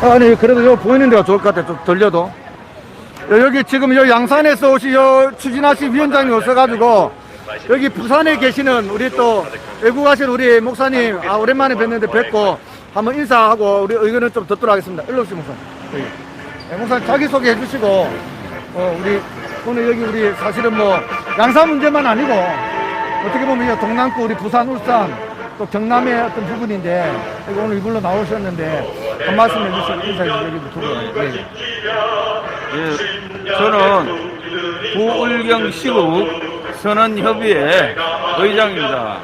아니 그래도 요 보이는 데가 좋을 것 같아. 좀 들려도. 여- 여기 지금 요 양산에서 오시 요 추진하신 위원장님 오셔가지고 여기 부산에 계시는 우리 또 외국하신 우리 목사님 아 오랜만에 뵀는데 뵙고 한번 인사하고 우리 의견을 좀 듣도록 하겠습니다. 일로 오시죠 목사님. 여기. 네, 목사님 자기소개 해주시고 어 우리 오늘 여기 우리 사실은 뭐 양산 문제만 아니고 어떻게 보면 이 동남구 우리 부산 울산 또 경남의 어떤 부분인데 오늘 이불로 나오셨는데 한 말씀 해주시고 인사해 주시고 여기 두고 예. 예, 저는 부울경 시국 선언협의회 의장입니다.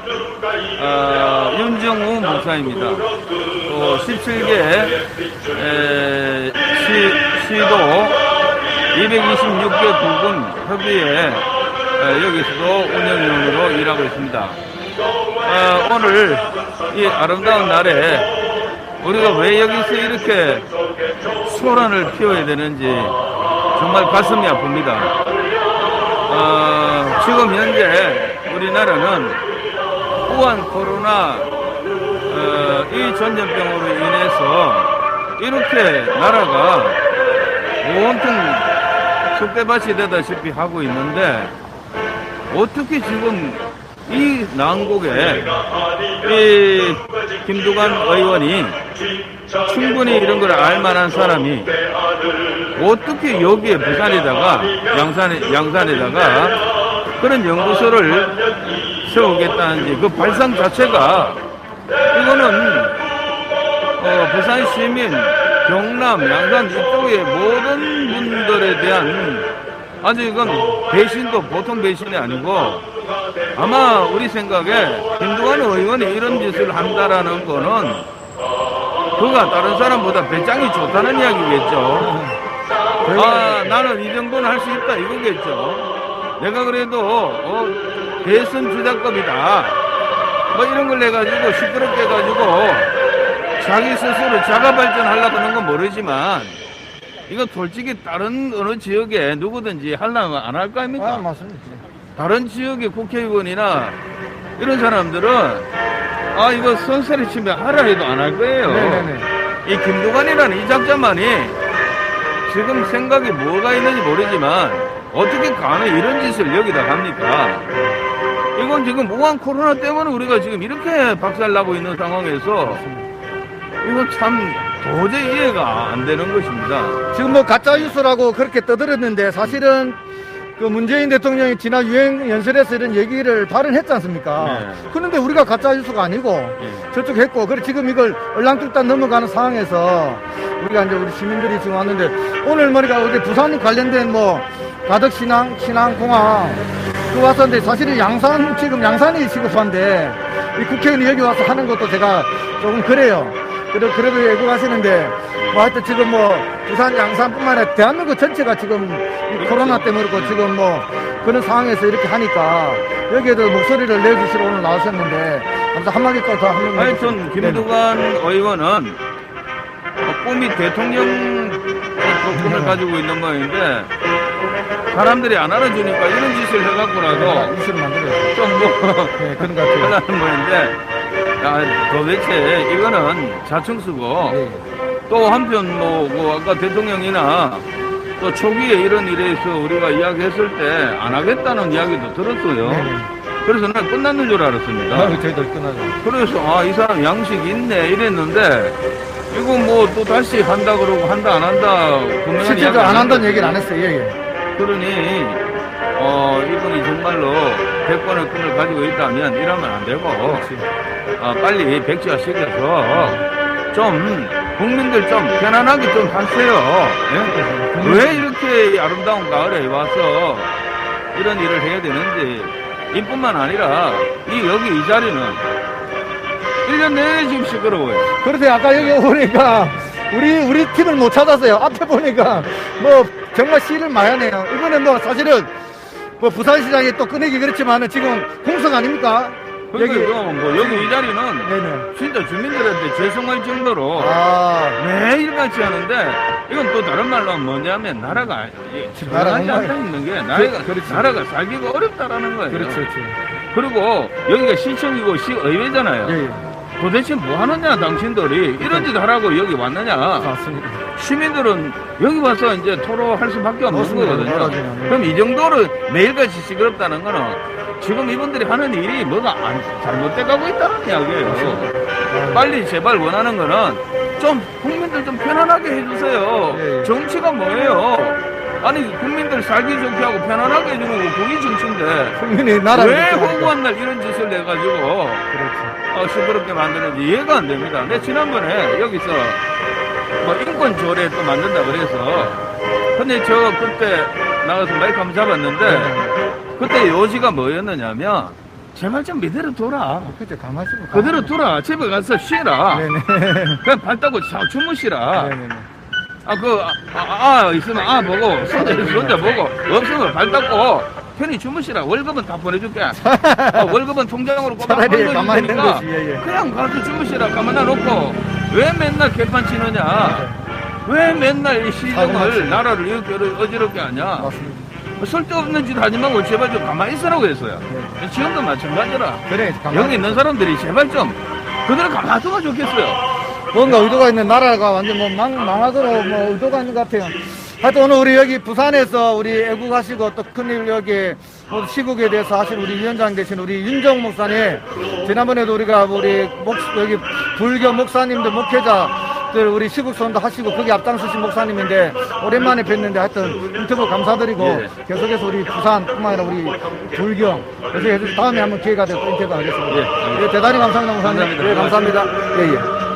어, 윤정우 목사입니다. 또 17개 에, 시, 시도 226개 부군 협의회 에, 여기서도 운영위원으로 일하고 있습니다. 어, 오늘 이 아름다운 날에 우리가 왜 여기서 이렇게 소란을 피워야 되는지 정말 가슴이 아픕니다. 어, 지금 현재 우리나라는 우한 코로나 어, 이 전염병으로 인해서 이렇게 나라가 온통 쑥대밭이 되다시피 하고 있는데 어떻게 지금 이 난국에 이 김두관 의원이 충분히 이런 걸 알만한 사람이 어떻게 여기에 부산에다가 양산에 양산에다가 그런 연구소를 세우겠다는지 그 발상 자체가 이거는 어, 부산 시민, 경남, 양산 이쪽의 모든 분들에 대한 아주 이건 배신도 보통 배신이 아니고 아마 우리 생각에 김두관 의원이 이런 짓을 한다라는 거는 그가 다른 사람보다 배짱이 좋다는 이야기겠죠. 아, 나는 이 정도는 할 수 있다 이거겠죠. 내가 그래도 어, 대선 주자급이다. 뭐 이런 걸 해가지고 시끄럽게 해가지고 자기 스스로 자가 발전하려고 하는 건 모르지만 이거 솔직히 다른 어느 지역에 누구든지 하려면 안 할 거 아닙니까? 아 맞습니다 다른 지역의 국회의원이나 이런 사람들은 아 이거 선세를 치면 하라 해도 안 할 거예요. 네네네 이 김두관이라는 이 작자만이 지금 생각이 뭐가 있는지 모르지만 어떻게 감히 이런 짓을 여기다 합니까? 이건 지금 무한 코로나 때문에 우리가 지금 이렇게 박살나고 있는 상황에서 이건 참 도저히 이해가 안 되는 것입니다. 지금 뭐 가짜 뉴스라고 그렇게 떠들었는데 사실은 그 문재인 대통령이 지난 유행 연설에서 이런 얘기를 발언했지 않습니까? 네. 그런데 우리가 가짜 뉴스가 아니고 예. 저쪽 했고 그래 지금 이걸 얼랑뚱땅 넘어가는 상황에서 우리가 이제 우리 시민들이 지금 왔는데 오늘 머리가 어디 부산 관련된 뭐 가덕 신항 신항 공항 그 왔었는데 사실은 양산 지금 양산이 시급한데 이 국회의원이 여기 와서 하는 것도 제가 조금 그래요. 그래, 그래도 예고하시는데 뭐 하여튼 지금 뭐 부산 양산뿐만 아니라 대한민국 전체가 지금 이 코로나 때문에 그렇고 지금 뭐 그런 상황에서 이렇게 하니까 여기에도 목소리를 내주시러 오늘 나오셨는데 아무튼 한마디 또더 하면 하여튼 김두관 의원은 어, 꿈이 대통령 꿈을 가지고 있는 모양인데 사람들이 안 알아주니까 이런 짓을 해갖고라도 만들어요. 좀뭐 네, 그런 것 같아요. 하려는 모양인데 야, 도대체 이거는 자충수고 네. 또 한편 뭐, 뭐 아까 대통령이나 또 초기에 이런 일에서 우리가 이야기했을 때 안 하겠다는 이야기도 들었어요. 네, 네. 그래서 난 끝났는 줄 알았습니다. 아, 저희들 끝나죠. 그래서 아 이 사람 양식이 있네 이랬는데 이거 뭐 또 다시 한다 그러고 한다 안 한다 분명히 실제로 안 한다는 얘기를 안 했어요. 예, 예. 그러니 어 이분이 정말로 백번의 꿈을 가지고 있다면 이러면 안 되고 아, 빨리 백지화 시켜서 좀 국민들 좀 편안하게 좀 하세요. 예? 왜 이렇게 이 아름다운 가을에 와서 이런 일을 해야 되는지 이뿐만 아니라 이 여기 이 자리는 1년 내내 지금 시끄러워요. 그래서 아까 여기 오니까 우리 우리 팀을 못 찾았어요. 앞에 보니까 뭐 정말 씨를 많이 하네요. 이번에 뭐 사실은 뭐 부산시장이 또 꺼내기 그렇지만은 지금 공석 아닙니까? 여기 여기 뭐 여기 이 자리는 네네. 진짜 주민들한테 죄송할 정도로 아 매일같이 하는데 이건 또 다른 말로 하면 뭐냐면 나라가 나라 나라가 엉망이- 있는 게 나라가 그렇지. 나라가 살기가 어렵다라는 거예요. 그렇죠, 그렇죠. 그리고 여기가 시청이고 시의회잖아요. 예, 예. 도대체 뭐 하느냐 당신들이 이런 짓 하라고 여기 왔느냐 맞습니다. 시민들은 여기 와서 이제 토로할 수밖에 없는 맞습니다. 거거든요 맞아요. 그럼 이 정도로 매일같이 시끄럽다는 거는 지금 이분들이 하는 일이 뭐가 안, 잘못돼 가고 있다는 이야기예요 빨리 제발 원하는 거는 좀 국민들 좀 편안하게 해주세요 예, 예. 정치가 뭐예요 아니 국민들 살기 좋게 하고 편안하게 해주는 거 그게 정치인데 국민이 나라 왜 홍보한 날 이런 짓을 내가지고 그렇죠. 어, 시끄럽게 만드는지 이해가 안 됩니다. 근데 지난번에 여기서 뭐 인권 조례 또 만든다 그래서 근데 저 그때 나가서 마이크 한번 잡았는데 네. 그때 요지가 뭐였느냐면 제발 좀 이대로 둬라. 그때 가만히 있으면 그대로 둬라. 집에 가서 쉬라. 네네. 그냥 발 따고 자 주무시라. 네네네. 아, 그, 아, 아, 아, 있으면 아 보고, 손자, 손자 보고, 없으면 발 닦고, 편히 주무시라. 월급은 다 보내줄게. 어, 월급은 통장으로 꼬박 차라리 가만히 있는 것이, 예, 예. 그냥 가서 주무시라. 가만히 놓고, 왜 맨날 개판 치느냐? 왜 맨날 이 시정을. 나라를 이렇게 어지럽게 하냐? 맞습니다. 쓸데없는 짓 하지 말고 제발 좀 가만히 있으라고 했어요. 지금도 마찬가지라. 그래, 여기 있는 사람들이 제발 좀, 그대로 가만히 두면 좋겠어요. 뭔가 의도가 있는 나라가 완전 뭐 망, 망하도록 뭐 의도가 있는 것 같아요. 하여튼 오늘 우리 여기 부산에서 우리 애국하시고 또 큰일 여기 뭐 시국에 대해서 하신 우리 위원장 되신 우리 윤정 목사님 지난번에도 우리가 우리 목 여기 불교 목사님들 목회자들 우리 시국 선도 하시고 거기 앞장서신 목사님인데 오랜만에 뵀는데 하여튼 인터뷰 감사드리고 예. 계속해서 우리 부산뿐만 아니라 우리 불교 그래서 해서 다음에 한번 기회가 되면 또 인터뷰 하겠습니다. 예, 예, 대단히 감사합니다 목사님. 예, 감사합니다. 예, 예.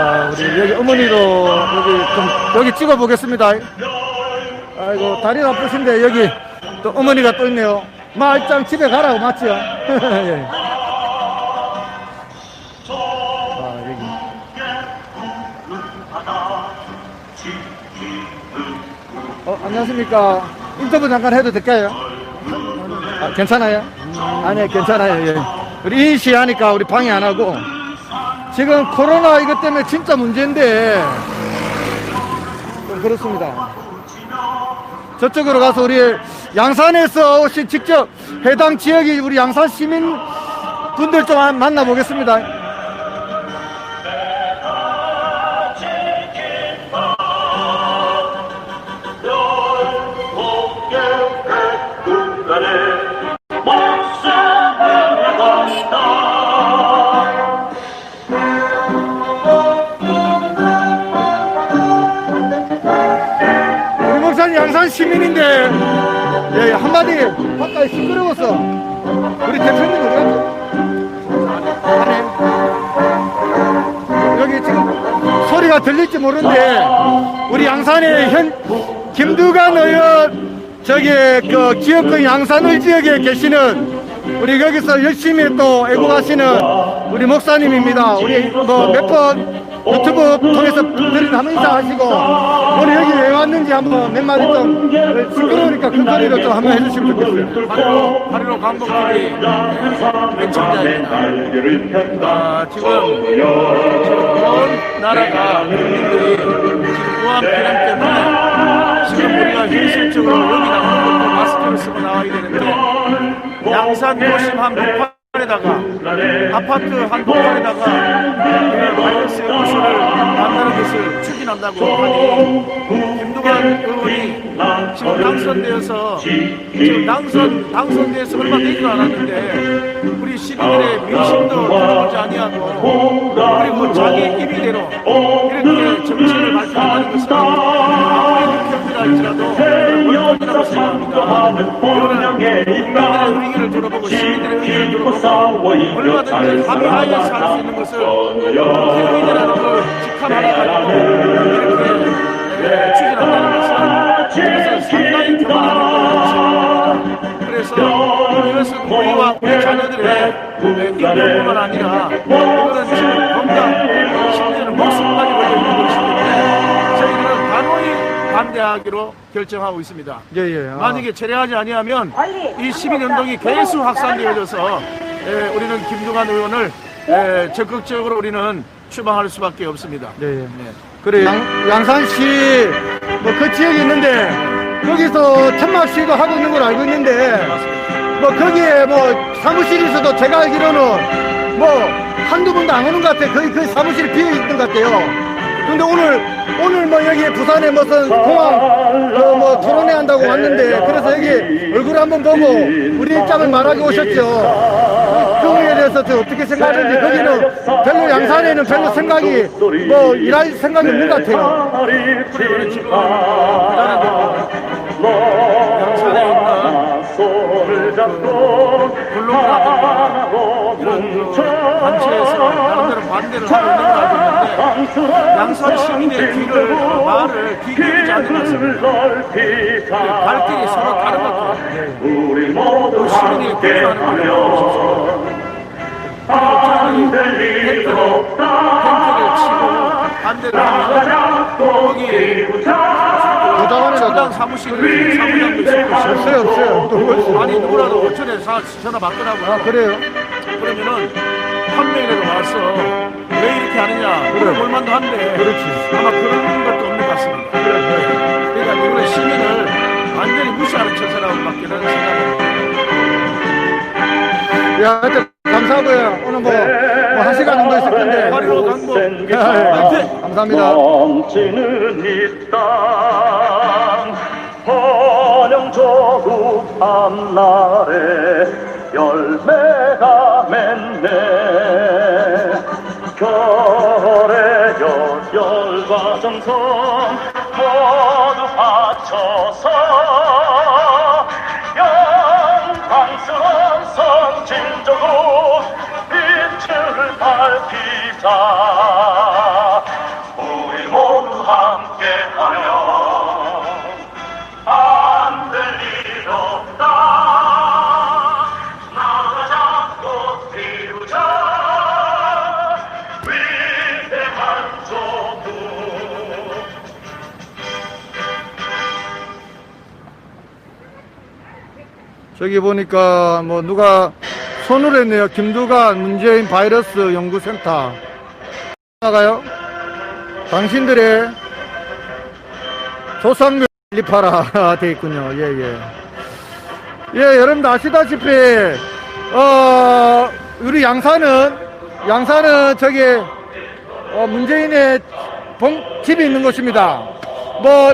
아, 우리 여기 어머니도 여기 좀 여기 찍어 보겠습니다. 아이고 다리 아프신데 여기 또 어머니가 또 있네요. 말짱 집에 가라고 맞죠? 예. 아 여기. 어 안녕하십니까? 인터뷰 잠깐 해도 될까요? 아, 괜찮아요? 아니 괜찮아요. 예. 우리 인시 하니까 우리 방해 안 하고 지금 코로나 이것 때문에 진짜 문제인데 좀 그렇습니다. 저쪽으로 가서 우리 양산에서 오신 직접 해당 지역이 우리 양산 시민 분들 좀 한- 만나보겠습니다. 예, 한마디 바깥에 시끄러워서 우리 대표님 어디 갔죠? 여기 지금 소리가 들릴지 모르는데 우리 양산의 현 김두관 의원 저기 그 기업권 양산을 지역에 계시는 우리 여기서 열심히 또 애국하시는 우리 목사님입니다. 우리 뭐 몇번 유튜브 통해서 드린 한번 인사 하시고 오늘 여기 왜 왔는지 한번 몇 마디 좀 시끄러우니까 큰 소리로 좀 한번 해주시면 좋겠어요. 바로 강북TV 왼청자입니다. 아, 지금 온 나라가 국민들이 우한 비난 때문에 지금 우리가 현실적으로 여기 나오는 것도 마스크를 쓰고 나와야 되는데 양산 도심 한 복판에다가 아파트 한 복판에다가 한다고 하니 김두관 의원이 지금 당선되어서 지금 당선 당선돼서 얼마 되지도 않았는데 우리 시민들의 민심도 들어보지 아니하고 그리고 자기 임의대로 이렇게 정책을 발표한다는 것은 아무리 할지라도 원론이라고 생각합니다. 이거는 의견을 들어보고 시민들의 의견을 들어보고 얼마든지 합의하여서 할수 있는 것을 국회의원이라는 그 직함 하나 가지고 결정하고 있습니다. 예, 예. 아. 만약에 철회하지 아니하면 이 시민운동이 계속 확산되어져서 에, 우리는 김두관 의원을 에, 적극적으로 우리는 추방할 수밖에 없습니다. 네, 예. 그래 양, 양산시 뭐 그 지역이 있는데 거기서 천막시도 하고 있는 걸 알고 있는데 뭐 거기에 뭐 사무실에서도 제가 알기로는 뭐 한두 번도 안 오는 것 같아요. 거의 그 사무실이 비어 있는 것 같아요. 근데 오늘 오늘 뭐 여기 부산에 무슨 공항 그뭐 토론회 한다고 왔는데 그래서 여기 얼굴 한번 보고 우리 입장을 말하고 오셨죠. 그거에 대해서 저 어떻게 생각하는지 거기는 별로 양산에는 별로 생각이 뭐 일할 생각이 없는 것 같아요. 양산에 있는 블록이라든가 이런 그 단체에서 나름대로 반대를 하고 있는 걸 알고 있는데 양산 시민의 귀를 말을 귀 기울이지 같습니다. 갈 길이 서로 다른 것 같아요. 우리 모두 시민이 안될 일 텐트를 없다 치고 반대를 하면 잡고 거기 뛰자 도당원이라도 정당 사무실 사무장도 있고 없어요 없어요. 누구 있어요? 아니 누구라도 사- 전화 받더라고요. 아 그래요? 그러면은 한 명이라도 와서 왜 이렇게 하느냐 그래. 볼만도 한데 그렇지. 아마 그런 것도 없는 것 같습니다. 그러니까 이번에 시민을 완전히 무시하는 처사라고밖에 는 생각합니다. 야, 하여튼 감사하고요. 오늘 뭐, 뭐한 시간 정도 있을 건데. 화리로 강보 예, 화이팅! 감사합니다. 넘치는 이 땅 번영 조국 앞날에 열매가 맺네. 결의여 열과 정성 모두 바쳐서 영광스러운 선진조국 빛을 밝히자 저기 보니까 뭐 누가 손을 했네요. 김두관 문재인 바이러스 연구센터. 나가요? 당신들의 조상묘 리파라 돼 있군요. 예, 예. 예, 여러분들 아시다시피, 어, 우리 양산은, 양산은 저기, 어, 문재인의 봉, 집이 있는 곳입니다. 뭐,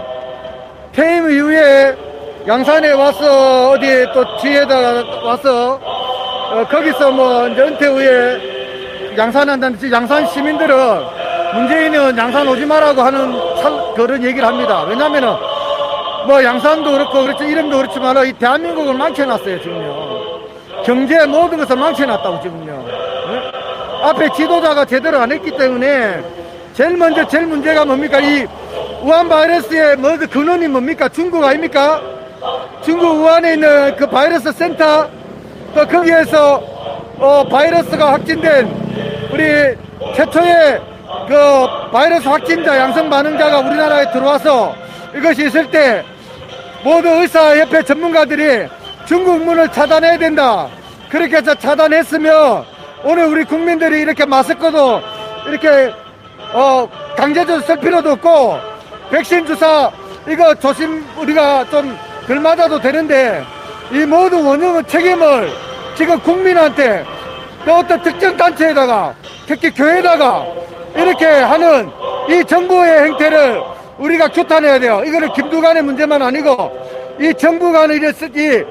퇴임 이후에 양산에 와서 어디 또 뒤에다가 와서 어, 거기서 뭐 이제 은퇴 후에 양산한다는 지 양산 시민들은 문재인은 양산 오지 마라고 하는 참 그런 얘기를 합니다. 왜냐면은 뭐 양산도 그렇고 그렇죠 이름도 그렇지만 이 대한민국을 망쳐놨어요 지금요. 경제 모든 것을 망쳐놨다고 지금요. 예? 앞에 지도자가 제대로 안 했기 때문에 제일 먼저 제일 문제가 뭡니까 이 우한 바이러스의 뭐 근원이 뭡니까 중국 아닙니까? 중국 우한에 있는 그 바이러스 센터 또 거기에서 어 바이러스가 확진된 우리 최초의 그 바이러스 확진자 양성 반응자가 우리나라에 들어와서 이것이 있을 때 모두 의사협회 전문가들이 중국 문을 차단해야 된다. 그렇게 해서 차단했으면 오늘 우리 국민들이 이렇게 마스크도 이렇게 어 강제적으로 쓸 필요도 없고 백신 주사 이거 조심 우리가 좀 덜 맞아도 되는데 이 모든 원흉의 책임을 지금 국민한테 또 어떤 특정 단체에다가 특히 교회에다가 이렇게 하는 이 정부의 행태를 우리가 규탄해야 돼요. 이거는 김두관의 문제만 아니고 이 정부 간의 이이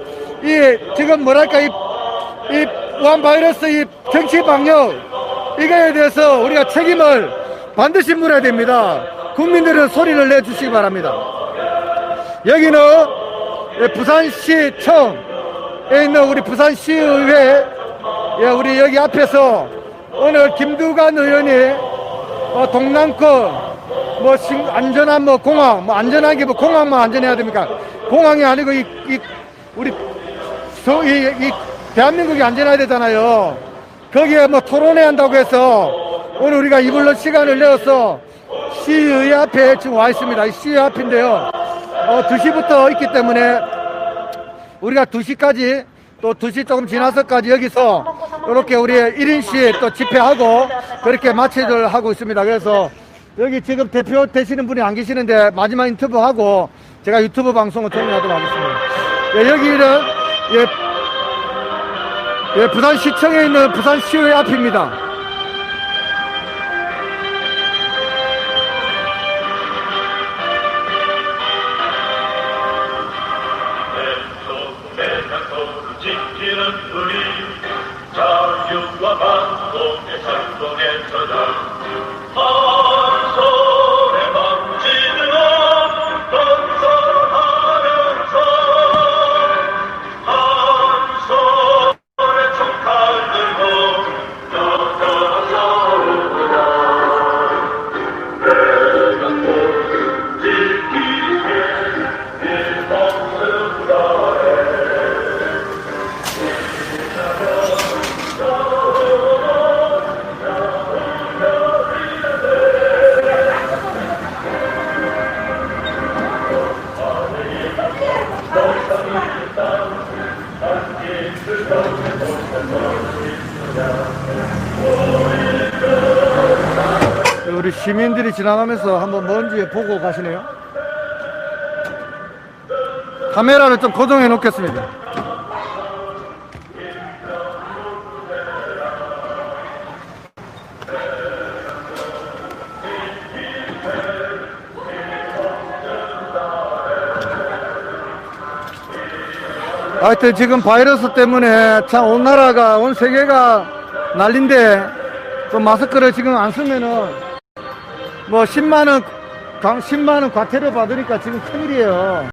이 지금 뭐랄까 이, 이 우한 바이러스 이 정치 방역 이거에 대해서 우리가 책임을 반드시 물어야 됩니다. 국민들은 소리를 내주시기 바랍니다. 여기는 예, 부산시청에 있는 우리 부산시의회 예, 우리 여기 앞에서 오늘 김두관 의원이 어, 동남권 뭐 신- 안전한 뭐 공항 뭐 안전한 게 뭐 공항만 안전해야 됩니까? 공항이 아니고 이, 이 우리 서, 이, 이 대한민국이 안전해야 되잖아요. 거기에 뭐 토론회 한다고 해서 오늘 우리가 이불로 시간을 내어서 시의회 앞에 지금 와 있습니다. 이 시의회 앞인데요. 어, 2시부터 있기 때문에 우리가 2시까지 또 2시 조금 지나서까지 여기서 이렇게 우리 1인씩 또 집회하고 그렇게 마치를 하고 있습니다. 그래서 여기 지금 대표 되시는 분이 안 계시는데 마지막 인터뷰하고 제가 유튜브 방송을 종료하도록 하겠습니다. 예, 여기는 예, 예, 부산시청에 있는 부산시의회 앞입니다. 시민들이 지나가면서 한번 먼지 보고 가시네요. 카메라를 좀 고정해 놓겠습니다. 하여튼 지금 바이러스 때문에 참 온 나라가 온 세계가 난린데 그 마스크를 지금 안 쓰면은 뭐 10만 원강 10만 원 과태료 받으니까 지금 큰일이에요.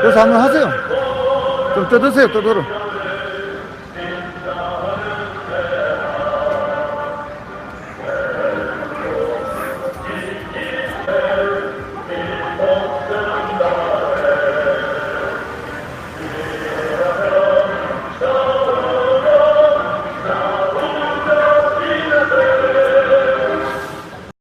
그래서 한번 하세요. 좀 뜯으세요, 뜯으러.